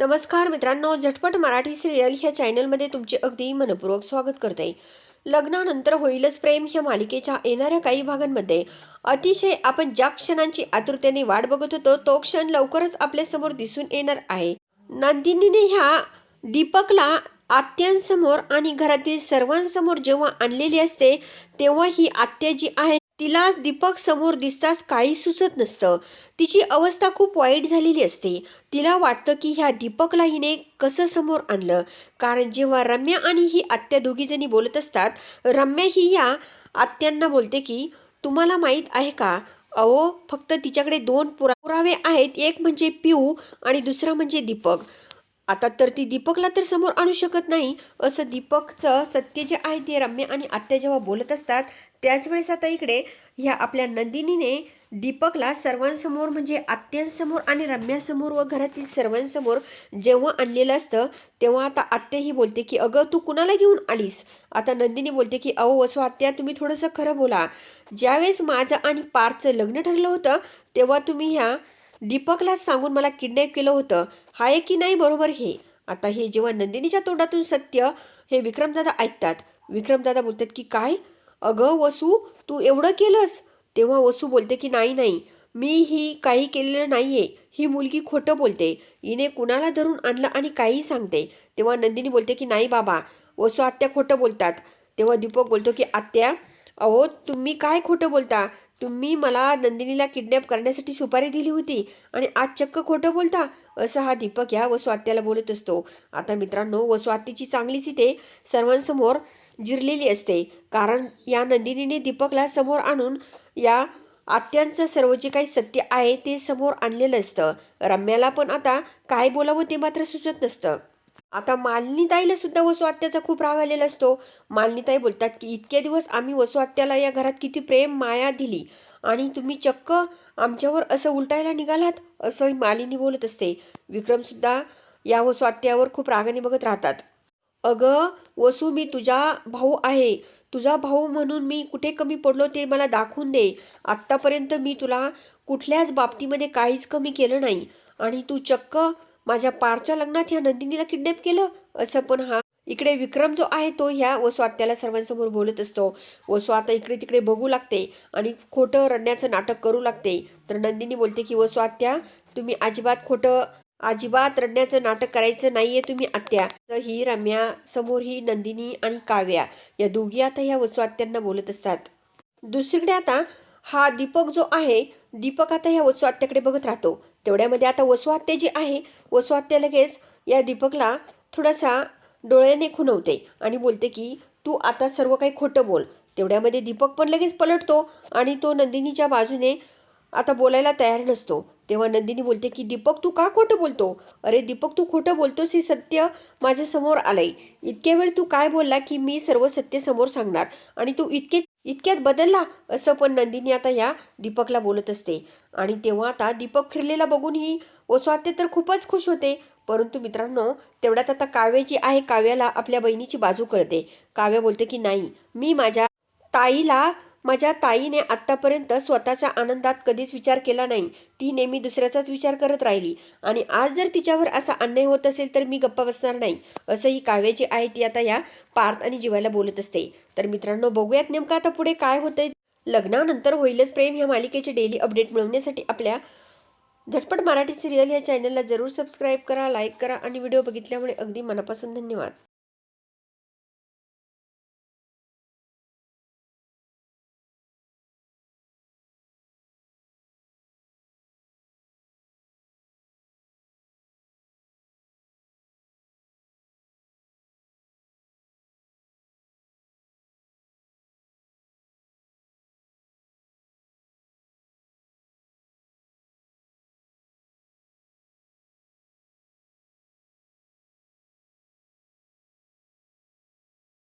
नमस्कार मित्रांनो झटपट मराठी सिरियल ह्या चॅनलमध्ये तुमचे अगदी मनपूर्वक स्वागत करते. लग्नानंतर होईलच प्रेम ह्या मालिकेच्या येणाऱ्या काही भागांमध्ये. अतिशय आपण ज्या क्षणांची आतुरतेने वाट बघत होतो तो क्षण लवकरच आपल्यासमोर दिसून येणार आहे. नंदिनीने ह्या दीपकला आत्यांसमोर आणि घरातील सर्वांसमोर जेव्हा आणलेली असते तेव्हा ही आत्या जी आहे तिला दीपक समोर दिसताच काही सुचत नसतं. तिची अवस्था खूप वाईट झालेली असते. तिला वाटतं की ह्या दीपकला हिने कसं समोर आणलं? कारण जेव्हा रम्या आणि ही आत्या दोघीजणी बोलत असतात रम्या ही या आत्यांना बोलते की तुम्हाला माहीत आहे का? अहो फक्त तिच्याकडे दोन पुरा पुरावे आहेत. एक म्हणजे पिऊ आणि दुसरा म्हणजे दीपक. आता तर ती दीपकला तर समोर आणू शकत नाही. असं दीपकचं सत्य जे आहे ते रम्य आणि आत्या जेव्हा बोलत असतात त्याच वेळेस आता इकडे ह्या आपल्या नंदिनीने दीपकला सर्वांसमोर म्हणजे आत्यांसमोर आणि रम्यासमोर व घरातील सर्वांसमोर जेव्हा आणलेलं असतं तेव्हा आता आत्या ही बोलते की अगं तू कुणाला घेऊन आलीस? आता नंदिनी बोलते की अहो वसू आत्या तुम्ही थोडंसं खरं बोला. ज्यावेळेस माझं आणि पारचं लग्न ठरलं होतं तेव्हा तुम्ही ह्या दीपकलाच सांगून मला किडनॅप केलं होतं. आहे की नाही बरोबर हे? आता हे जेव्हा नंदिनीच्या तोंडातून सत्य हे विक्रमदादा ऐकतात. विक्रमदादा बोलतात की काय? अगं वसू तू एवढं केलंस? तेव्हा वसू बोलते की नाही नाही. मी ही काही केलेलं नाही आहे ही मुलगी खोटं बोलते. हिने कुणाला धरून आणलं आणि काही सांगते. तेव्हा नंदिनी बोलते की नाही बाबा. वसू आत्या खोटं बोलतात. तेव्हा दीपक बोलतो की आत्या अहो तुम्ही काय खोटं बोलता? तुम्ही मला नंदिनीला किडनॅप करण्यासाठी सुपारी दिली होती आणि आज चक्क खोटं बोलता असं हा दीपक या वसू आत्याला बोलत असतो. आता मित्रांनो वसू चांगलीच इथे सर्वांसमोर जिरलेली असते. कारण या नंदिनीने दीपकला समोर आणून या आत्यांचं सर्व जे काही सत्य आहे ते समोर आणलेलं असतं. रम्याला पण आता काय बोलावं ते मात्र सुचत नसतं. आता मालिनीताईला सुद्धा वसुआत्याचा खूप राग आलेला असतो. मालिनीताई बोलतात की इतके दिवस आम्ही वसुआत्याला या घरात किती प्रेम माया दिली आणि तुम्ही चक्क आमच्यावर असं उलटायला निघालात? असं मालिनी बोलत असते. विक्रमसुद्धा या वसुआत्यावर खूप रागाने बघत राहतात. अगं वसू मी तुझा भाऊ आहे. तुझा भाऊ म्हणून मी कुठे कमी पडलो ते मला दाखवून दे. आत्तापर्यंत मी तुला कुठल्याच बाबतीमध्ये काहीच कमी केलं नाही आणि तू चक्क माझ्या पारच्या लग्नात ह्या नंदिनीला किडनॅप केलं. असं पण हा. इकडे विक्रम जो आहे तो ह्या वस्वात्याला सर्वांसमोर बोलत असतो. वसू आता इकडे तिकडे बघू लागते आणि खोटं रडण्याचं नाटक करू लागते. तर नंदिनी बोलते की वस्वात्या तुम्ही अजिबात खोटं अजिबात रडण्याचं नाटक करायचं नाहीये तुम्ही आत्या. तर ही रम्या समोर ही नंदिनी आणि काव्या या दोघी आता ह्या वसुआत्यांना बोलत असतात. दुसरीकडे आता हा दीपक जो आहे दीपक आता ह्या वसुआत्याकडे बघत राहतो. तेवढ्यामध्ये आता वसू जी आहे वसू लगेच या दीपकला थोडासा डोळ्याने खुणवते आणि बोलते की तू आता सर्व काही खोटं बोल. तेवढ्यामध्ये दीपक पण लगेच पलटतो आणि तो नंदिनीच्या बाजूने आता बोलायला तयार नसतो. तेव्हा नंदिनी बोलते की दीपक तू का खोटं बोलतो? अरे दीपक तू खोटं बोलतोस हे सत्य माझ्यासमोर आलंय. इतक्या वेळ तू काय बोलला की मी सर्व सत्य समोर सांगणार आणि तू इतके इतक्यात बदलला असं पण नंदिनी आता या दीपकला बोलत असते. आणि तेव्हा आता दीपक फिरलेला बघून ही ओसवाते तर खूपच खुश होते. परंतु मित्रांनो तेवढ्यात आता काव्य जी आहे काव्याला आपल्या बहिणीची बाजू कळते. काव्य बोलते की नाही मी माझ्या ताईला माझ्या ताईने आत्तापर्यंत स्वतःच्या आनंदात कधीच विचार केला नाही. ती नेहमी दुसऱ्याचाच विचार करत राहिली. आणि आज जर तिच्यावर असा अन्याय होत असेल तर मी गप्पा बसणार नाही. असं ही जी आहे ती आता या पार्थ आणि जीवाला बोलत असते. तर मित्रांनो बघूयात नेमकं आता पुढे काय होतंय. लग्नानंतर होईलच प्रेम ह्या मालिकेचे डेली अपडेट मिळवण्यासाठी आपल्या झटपट मराठी सिरियल या चॅनलला जरूर सबस्क्राईब करा लाईक करा आणि व्हिडिओ बघितल्यामुळे अगदी मनापासून धन्यवाद.